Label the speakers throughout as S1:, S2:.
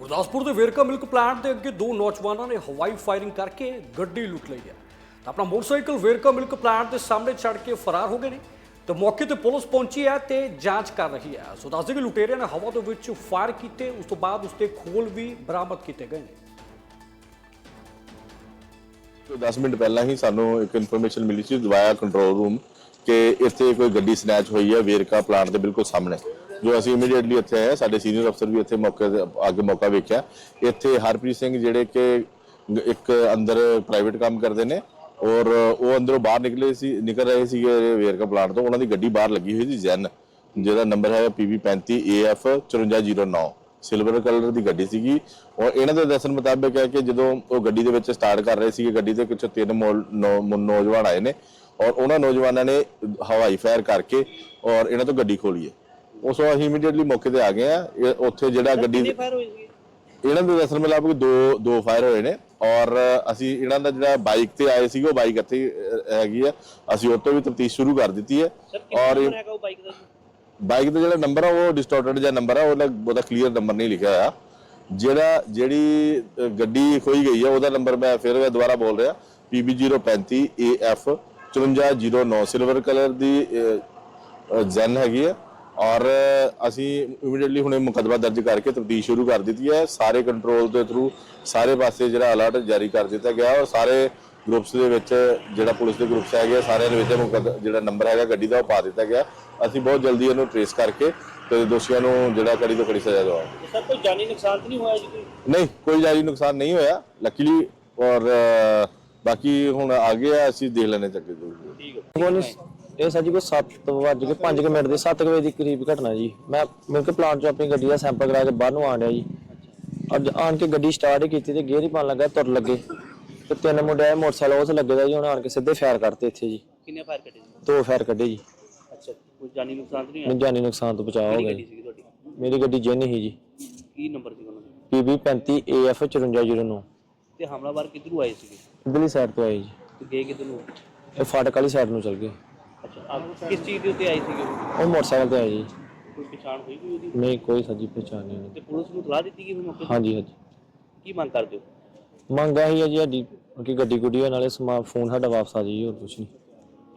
S1: ਗੁਰਦਾਸਪੁਰ ਦੇ Verka milk plant ਦੇ ਅੱਗੇ ਦੋ ਨੌਜਵਾਨਾਂ ਨੇ ਹਵਾਈ ਫਾਇਰਿੰਗ ਕਰਕੇ ਗੱਡੀ ਲੁੱਟ ਲਈ ਹੈ। ਆਪਣਾ ਮੋਟਰਸਾਈਕਲ ਵੇਰਕਾ ਮਿਲਕ ਪਲਾਂਟ ਦੇ ਸਾਹਮਣੇ ਛੱਡ ਕੇ ਫਰਾਰ ਹੋ ਗਏ ਨੇ। ਤੇ ਮੌਕੇ ਤੇ ਪੁਲਿਸ ਪਹੁੰਚੀ ਹੈ ਤੇ ਜਾਂਚ ਕਰ ਰਹੀ ਹੈ। ਸੋ ਦੱਸਦੇ ਕਿ ਲੁਟੇਰਿਆਂ ਨੇ ਹਵਾ ਦੇ ਵਿੱਚ ਫਾਇਰ ਕੀਤੇ, ਉਸ ਤੋਂ ਬਾਅਦ ਉਸਦੇ ਖੋਲ ਵੀ ਬਰਾਮਦ ਕੀਤੇ ਗਏ ਨੇ।
S2: ਕੋਈ 10 ਮਿੰਟ ਪਹਿਲਾਂ ਹੀ ਸਾਨੂੰ ਇੱਕ ਇਨਫੋਰਮੇਸ਼ਨ ਮਿਲੀ ਸੀ ਦਵਾਇਆ ਕੰਟਰੋਲ ਰੂਮ ਕਿ ਇੱਥੇ ਕੋਈ ਗੱਡੀ ਸਨੈਚ ਹੋਈ ਹੈ ਵੇਰਕਾ ਪਲਾਂਟ ਦੇ ਬਿਲਕੁਲ ਸਾਹਮਣੇ। ਜੋ ਅਸੀਂ ਇਮੀਡੀਏਟਲੀ ਇੱਥੇ ਆਏ ਸਾਡੇ ਸੀਨੀਅਰ ਅਫਸਰ ਵੀ ਇੱਥੇ ਮੌਕੇ ਤੇ ਅੱਗੇ ਮੌਕਾ ਵੇਖਿਆ। ਇੱਥੇ ਹਰਪ੍ਰੀਤ ਸਿੰਘ ਜਿਹੜੇ ਕਿ ਇੱਕ ਅੰਦਰ ਪ੍ਰਾਈਵੇਟ ਕੰਮ ਕਰਦੇ ਨੇ ਔਰ ਉਹ ਅੰਦਰੋਂ ਬਾਹਰ ਨਿਕਲੇ ਸੀ, ਨਿਕਲ ਰਹੇ ਸੀਗੇ ਵੇਰਕਾ ਪਲਾਂਟ ਤੋਂ। ਉਹਨਾਂ ਦੀ ਗੱਡੀ ਬਾਹਰ ਲੱਗੀ ਹੋਈ ਸੀ ਜੈਨ ਜਿਹਦਾ ਨੰਬਰ ਹੈ PB35 AF 5409 ਸਿਲਵਰ ਕਲਰ ਦੀ ਗੱਡੀ ਸੀਗੀ ਔਰ ਇਹਨਾਂ ਦੇ ਦੱਸਣ ਮੁਤਾਬਕ ਹੈ ਕਿ ਜਦੋਂ ਉਹ ਗੱਡੀ ਦੇ ਵਿੱਚ ਸਟਾਰਟ ਕਰ ਰਹੇ ਸੀਗੇ, ਗੱਡੀ ਦੇ ਕੁਝ ਤਿੰਨ ਮੌਲ- ਨੌਜਵਾਨ ਆਏ ਨੇ ਔਰ ਉਹਨਾਂ ਨੌਜਵਾਨਾਂ ਨੇ ਹਵਾਈ ਫਾਇਰ ਕਰਕੇ ਔਰ ਇਹਨਾਂ ਤੋਂ ਗੱਡੀ ਖੋਲੀ ਹੈ। ਉਸ ਤੋਂ ਅਸੀਂ ਇਮੀਡੀਏਟਲੀ ਮੌਕੇ ਤੇ ਆ ਗਏ ਆ ਉੱਥੇ ਜਿਹੜਾ ਗੱਡੀ
S3: ਫਾਇਰ ਸੀ
S2: ਇਹਨਾਂ ਦੇ ਦੱਸਣ ਮੁਤਾਬਕ ਦੋ ਦੋ ਫਾਇਰ ਹੋਏ ਨੇ ਔਰ ਅਸੀਂ ਇਹਨਾਂ ਦਾ ਜਿਹੜਾ ਬਾਈਕ ਤੇ ਆਏ ਸੀਗੇ ਉਹ ਬਾਈਕ ਇੱਥੇ ਹੀ, ਹੈਗੀ ਆ। ਅਸੀਂ ਉਹ ਤੋਂ ਵੀ ਤਫਤੀਸ਼ ਸ਼ੁਰੂ ਕਰ ਦਿੱਤੀ ਹੈ। ਔਰ
S3: ਬਾਈਕ ਦਾ ਜੀ?
S2: ਬਾਈਕ ਦਾ? ਜਿਹੜਾ ਨੰਬਰ ਆ ਉਹ ਡਿਸਟੋਰਟਡ ਜਿਹਾ ਨੰਬਰ ਆ ਉਹਦਾ ਉਹਦਾ ਕਲੀਅਰ ਨੰਬਰ ਨਹੀਂ ਲਿਖਿਆ ਹੋਇਆ। ਜਿਹੜਾ ਜਿਹੜੀ ਗੱਡੀ ਖੋਈ ਗਈ ਆ ਉਹਦਾ ਨੰਬਰ ਮੈਂ ਫਿਰ ਮੈਂ ਦੁਬਾਰਾ ਬੋਲ ਰਿਹਾ। PB035 AF 5409 ਸਿਲਵਰ ਕਲਰ ਦੀ ਜ਼ੈਨ ਹੈਗੀ ਹੈ ਔਰ ਅਸੀਂ ਇਮੀਡੀਏਟਲੀ ਹੁਣੇ ਮੁਕੱਦਮਾ ਦਰਜ ਕਰਕੇ ਤਫਤੀਸ਼ ਸ਼ੁਰੂ ਕਰ ਦਿੱਤੀ ਹੈ। ਸਾਰੇ ਕੰਟਰੋਲ ਦੇ ਥਰੂ ਸਾਰੇ ਪਾਸੇ ਜਿਹੜਾ ਅਲਰਟ ਜਾਰੀ ਕਰ ਦਿੱਤਾ ਗਿਆ ਔਰ ਸਾਰੇ ਗਰੁੱਪਸ ਦੇ ਵਿੱਚ ਜਿਹੜਾ ਪੁਲਿਸ ਦੇ ਗਰੁੱਪਸ ਹੈਗੇ ਆ, ਸਾਰਿਆਂ ਦੇ ਵਿੱਚ ਮੁਕੱਦ- ਜਿਹੜਾ ਨੰਬਰ ਹੈਗਾ ਗੱਡੀ ਦਾ ਉਹ ਪਾ ਦਿੱਤਾ ਗਿਆ। ਅਸੀਂ ਬਹੁਤ ਜਲਦੀ ਇਹਨੂੰ ਟ੍ਰੇਸ ਕਰਕੇ ਤੇ ਦੋਸ਼ੀਆਂ ਨੂੰ ਜਿਹੜਾ ਕੜੀ ਤੋਂ ਕੜੀ ਸਜ਼ਾ ਦਵਾਵਾਂਗੇ
S3: ਸਰ ਕੋਈ ਜਾਨੀ ਨੁਕਸਾਨ ਤਾਂ ਨਹੀਂ ਹੋਇਆ ਜੀ ਕੋਈ?
S2: ਨਹੀਂ ਕੋਈ ਜਾਨੀ ਨੁਕਸਾਨ ਨਹੀਂ ਹੋਇਆ। ਲੱਕੀਲੀ ਔਰ ਬਾਕੀ ਹੁਣ ਆ ਗਿਆ ਅਸੀਂ ਦੇਖ ਲੈਣੇ ਚੱਕੇ।
S3: ਠੀਕ ਹੈ।
S4: ਇਹ ਸਰ ਜੀ ਕੋਈ 7 ਵੱਜ ਕੇ 5 ਮਿੰਟ ਦੇ 7 ਵਜੇ ਦੀ ਕਰੀਬ ਘਟਨਾ ਜੀ। ਮੈਂ ਮਿਲਕ ਪਲਾਂਟ ਚੋਂ ਆਪਣੀ ਗੱਡੀ ਦਾ ਸੈਂਪਲ ਕਰਾ ਕੇ ਬਾਹਰ ਨੂੰ ਆਣ ਰਿਹਾ ਜੀ। ਅੱਜ ਆਣ ਕੇ ਗੱਡੀ ਸਟਾਰਟ ਹੀ ਕੀਤੀ ਤੇ ਗੇਅਰ ਹੀ ਪਾਣ ਲੱਗਾ ਤੁਰ ਲੱਗੇ। ਤੇ ਤਿੰਨ ਮੁੰਡੇ ਆਏ ਮੋਟਰਸਾਈਕਲ ਉਸ ਲੱਗੇ ਦਾ ਜੀ ਉਹਨਾਂ ਆਣ ਕੇ ਸਿੱਧੇ ਫਾਇਰ ਕਰਤੇ ਇੱਥੇ ਜੀ।
S3: ਕਿੰਨੇ ਫਾਇਰ ਕੱਟੇ ਜੀ?
S4: ਦੋ ਫਾਇਰ ਕੱਢੇ ਜੀ।
S3: ਅੱਛਾ ਕੋਈ ਜਾਨੀ ਨੁਕਸਾਨ ਤਾਂ ਨਹੀਂ
S4: ਮੈਨੂੰ ਜਾਨੀ ਨੁਕਸਾਨ ਤੋਂ ਬਚਾਅ ਹੋ ਗਿਆ
S3: ਗੱਡੀ
S4: ਜੀ।
S3: ਸੀਗੀ ਤੁਹਾਡੀ?
S4: ਮੇਰੀ ਗੱਡੀ ਜਿੰਨ ਹੀ ਜੀ।
S3: ਕੀ ਨੰਬਰ ਸੀ ਉਹਨਾਂ ਦਾ?
S4: PB 35 AF 5409
S3: ਤੇ ਹਮਲਾਵਰ ਕਿੱਧਰੋਂ ਆਏ ਸੀਗੇ?
S4: ਇਧਰਲੀ ਸਾਈਡ ਤੋਂ ਆਏ ਜੀ।
S3: ਤੇ ਗਏ ਕਿੱਧਰ? ਨੂੰ
S4: ਇਹ ਫਾਟਕ ਵਾਲੀ ਸਾਈਡ ਨੂੰ ਚਲ ਗਏ।
S3: ਆਪ ਕਿਸ ਚੀਜ਼ ਦੇ ਉੱਤੇ ਆਏ ਸੀਗੇ ਉਹ?
S4: ਉਹ ਮੋਟਰਸਾਈਕਲ ਤੇ ਆਏ ਜੀ
S3: ਕੋਈ ਪਛਾਣ ਹੋਈ ਕੋਈ ਉਹਦੀ?
S4: ਨਹੀਂ ਕੋਈ ਸੱਜੀ ਪਛਾਣ ਨਹੀਂ
S3: ਤੇ ਪੁਲਿਸ ਨੂੰ ਸਲਾਹ ਦਿੱਤੀ ਗਈ ਵੀ ਮੌਕੇ ਤੇ?
S4: ਹਾਂਜੀ ਹਾਂਜੀ।
S3: ਕੀ ਮੰਗ ਕਰਦੇ ਹੋ?
S4: ਮੰਗ ਆਹੀ ਹੈ ਜੀ ਸਾਡੀ ਕਿ ਗੱਡੀ ਗੁੱਡੀ ਨਾਲੇ ਸਮਾ ਫੋਨ ਸਾਡਾ ਵਾਪਸ ਆ ਜਾਈ ਹੋਰ ਕੁਛ ਨਹੀਂ।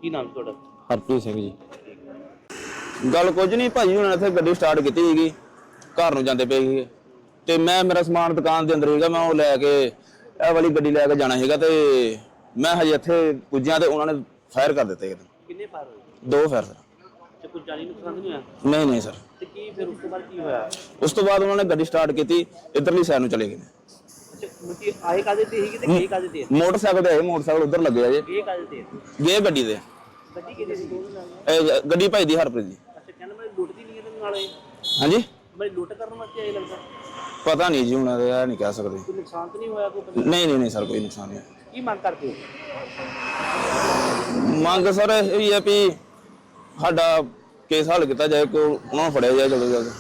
S3: ਕੀ ਨਾਮ ਸੀ ਤੁਹਾਡਾ?
S4: ਹਰਪ੍ਰੀਤ ਸਿੰਘ ਜੀ।
S5: ਗੱਲ ਕੁਝ ਨਹੀਂ ਭਾਜੀ ਉਹਨਾਂ ਨੇ ਇੱਥੇ ਗੱਡੀ ਸਟਾਰਟ ਕੀਤੀ ਸੀਗੀ ਘਰ ਨੂੰ ਜਾਂਦੇ ਪਏ ਸੀਗੇ। ਤੇ ਮੈਂ ਮੇਰਾ ਸਮਾਨ ਦੁਕਾਨ ਦੇ ਅੰਦਰ ਸੀਗਾ ਮੈਂ ਉਹ ਲੈ ਕੇ ਇਹ ਵਾਲੀ ਗੱਡੀ ਲੈ ਕੇ ਜਾਣਾ ਸੀਗਾ ਤੇ ਮੈਂ ਹਜੇ ਇੱਥੇ ਪੁੱਜਿਆ ਤੇ ਉਹਨਾਂ ਨੇ ਫਾਇਰ ਕਰ ਦਿੱਤੇ ਇੱਕਦਮ।
S3: ਕਿੰਨੇ ਫਾਇਰ ਹੋਏ?
S5: ਦੋ ਫਾਇਰ ਸਰ
S3: ਤੇ ਕੋਈ ਜਾਨੀ ਨੁਕਸਾਨ ਤਾਂ ਨਹੀਂ ਹੋਇਆ?
S5: ਨਹੀਂ ਨਹੀਂ ਸਰ।
S3: ਤੇ ਕੀ ਫਿਰ ਉਸ ਤੋਂ ਬਾਅਦ ਕੀ ਹੋਇਆ?
S5: ਉਸ ਤੋਂ ਬਾਅਦ ਉਹਨਾਂ ਨੇ ਗੱਡੀ ਸਟਾਰਟ ਕੀਤੀ ਇਧਰਲੀ ਸਾਈਡ ਨੂੰ ਚਲੇ ਗਏ।
S3: ਅੱਛਾ ਮੁੱਤੀ ਆਏ ਕਾਦੇ ਤੇ ਸੀਗੇ ਤੇ ਗਏ ਕਾਦੇ ਤੇ?
S5: ਮੋਟਰਸਾਈਕਲ ਤੇ ਆਏ ਮੋਟਰਸਾਈਕਲ ਉਧਰ ਲੱਗੇ ਆ ਜੇ।
S3: ਗਏ ਕਾਦੇ ਤੇ?
S5: ਗਏ ਗੱਡੀ ਦੇ।
S3: ਗੱਡੀ ਕਿਹਦੀ ਸੀ?
S5: ਇਹ ਗੱਡੀ ਭਾਈ ਦੀ ਹਰਪ੍ਰੀਤ ਦੀ।
S3: ਅੱਛਾ ਕਹਿੰਦਾ ਮੈਂ ਲੁੱਟਦੀ ਨਹੀਂ ਇਹਦੇ ਨਾਲ ਇਹ।
S5: ਹਾਂਜੀ?
S3: ਮੈਂ ਲੁੱਟ ਕਰਨ ਵਾਸਤੇ ਆਏ ਲੱਗਦਾ।
S5: ਪਤਾ ਨਹੀਂ ਜੀ ਹੁਣ ਇਹ ਨਹੀਂ ਕਹਿ ਸਕਦੇ।
S3: ਕੋਈ ਨੁਕਸਾਨ ਤਾਂ ਨਹੀਂ ਹੋਇਆ ਕੋਈ? ਬੰਦੇ-
S5: ਨਹੀਂ ਨਹੀਂ ਨਹੀਂ ਸਰ ਕੋਈ ਨੁਕਸਾਨ ਨਹੀਂ
S3: ਕੀ ਮੰਗ ਕਰਦੇ ਹੋ?
S5: ਮੰਗ ਸਰ ਇਹ ਹੀ ਹੈ ਵੀ ਸਾਡਾ ਕੇਸ ਹੱਲ ਕੀਤਾ ਜਾਏ ਕਿ ਉਹਨਾਂ ਨੂੰ ਫੜਿਆ ਜਾਏ ਜਲਦੀ ਤੋਂ ਜਲਦੀ।